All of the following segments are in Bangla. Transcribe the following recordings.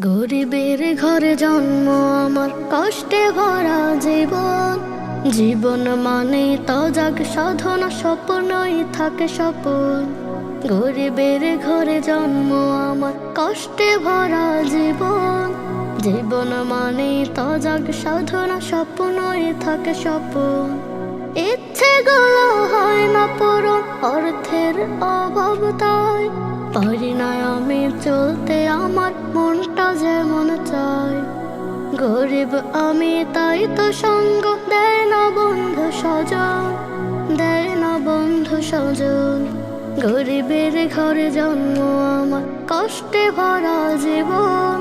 গরিবের ঘরে জন্ম, আমার কষ্টে ভরা জীবন। জীবন মানে তজাগ সাধনা, স্বপ্নই থাকে স্বপন গরিবের ঘরে জন্ম, আমার কষ্টে ভরা জীবন। জীবন মানে তজাগ সাধনা, স্বপ্নই থাকে স্বপন ইচ্ছে গুলো হয় না পুরো অর্থের অভাব তাই। পারি না আমি চলতে আমার মনটা যেমন চায়। গরিব আমি তাই তো সঙ্গ দেয় না বন্ধু সজন দেয় না বন্ধু সজন গরিবের ঘরে জন্ম আমার কষ্টে ভরা জীবন।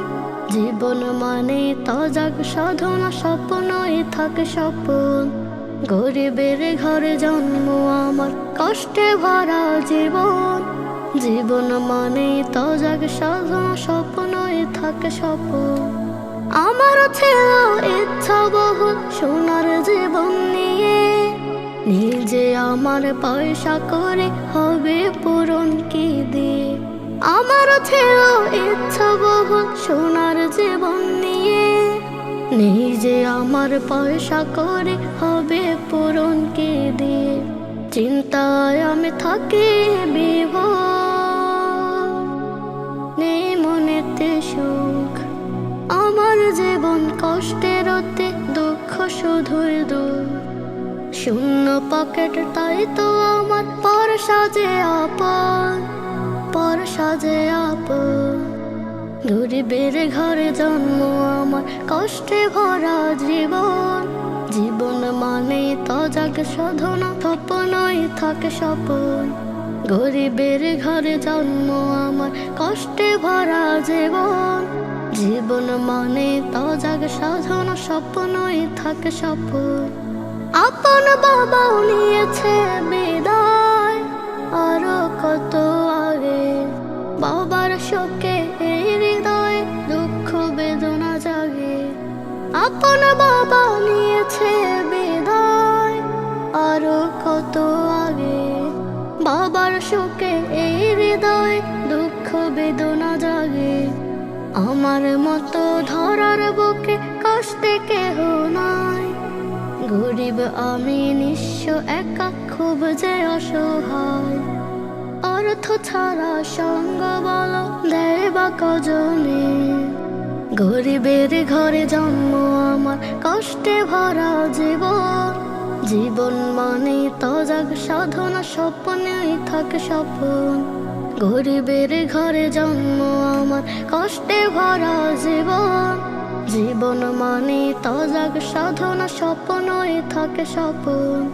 জীবন মানে তজাগ সাধনা, স্বপ্নই থাকে স্বপন। গরিবের ঘরে জন্ম আমার কষ্টে ভরা জীবন। জীবন মানে তজাগ সাধনা স্বপ্নই থাকে স্বপন আমার ছিল ইচ্ছা বহু সোনার জীবন নিয়ে। নিজে আমার পয়সা করে হবে পূরণ কি দিয়ে? আমার ছিল ইচ্ছা বহু সোনার জীবন নিয়ে। নিজে আমার পয়সা করে হবে পূরণ কে দিয়ে? চিন্তায় আমি থাকি বিভোর। মনেতে সুখ আমার জীবন কষ্টের অতে দুঃখ শুধুই দূর শূন্য পকেট, তাই তো আমার পর সাজে আপন, পর সাজে আপন। গরিবের ঘরে জন্ম, আমার কষ্টে ভরা জীবন। জীবন মানে তজাগ সাধনা স্বপ্নই থাকে স্বপন। গরিবের ঘরে জন্ম, আমার কষ্টে ভরা জীবন। জীবন মানে তজাগ সাধনা, স্বপ্নই থাকে স্বপন আপন বাবাও নিয়েছে বিদায়, আরও কত আগে। বাবার শোকে এই হৃদয়ে, দুঃখ বেদনা জাগে। আপন বাবা নিয়েছে শোকে এই হৃদয় দুঃখ বেদনা জাগে। আমার মতো ধরার বুকে কষ্টে কেহ নাই। গরিব আমি নিঃস্ব একা খুব যে অসহায়। অর্থ ছাড়া সঙ্গ বল দেয় বা কজনে। গরিবের ঘরে জন্ম আমার কষ্টে ভরা জীবন। জীবন মানে তজাগ সাধনা স্বপ্নেই থাকে স্বপন। গরিবের ঘরে জন্ম আমার, কষ্টে ভরা জীবন। জীবন মানে তজাগ সাধনা স্বপ্নই থাকে স্বপন।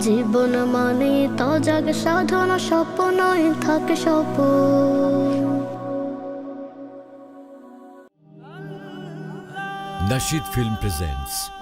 জীবন মানে তজাগ সাধনা স্বপ্নই থাকে স্বপন। Nashid Film presents